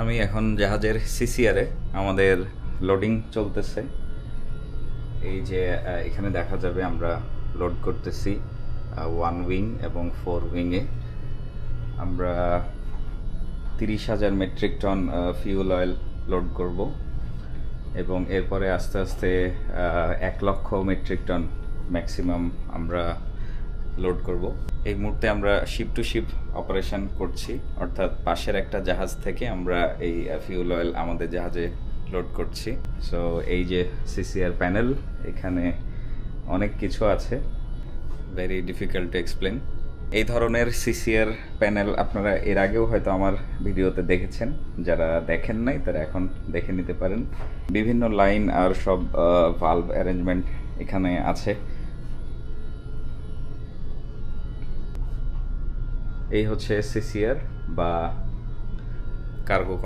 আমি এখন জাহাজের সিসিআরে আমাদের লোডিং চলতেছে। এই যে এখানে দেখা যাবে আমরা লোড করতেছি ওয়ান উইং এবং ফোর উইংয়ে আমরা তিরিশ হাজার metric ton fuel oil load করব এবং এরপরে আস্তে আস্তে এক লক্ষ মেট্রিক টন ম্যাক্সিমাম আমরা লোড করব। এই মুহূর্তে আমরা শিপ টু শিপ অপারেশন করছি। অর্থাৎ পাশের একটা জাহাজ থেকে আমরা এই ফিউল অয়েল আমাদের জাহাজে লোড করছি। সো এই যে সিসিআর প্যানেল এখানে অনেক কিছু আছে। ভেরি ডিফিকাল্ট টু এক্সপ্লেন এই ধরনের সিসিআর প্যানেল আপনারা এর আগেও হয়তো আমার ভিডিওতে দেখেছেন। যারা দেখেন নাই, তারা এখন দেখে নিতে পারেন। বিভিন্ন লাইন আর সব ভালভ অ্যারেঞ্জমেন্ট এখানে আছে। এই হচ্ছে এসসিসিআর বা কার্গো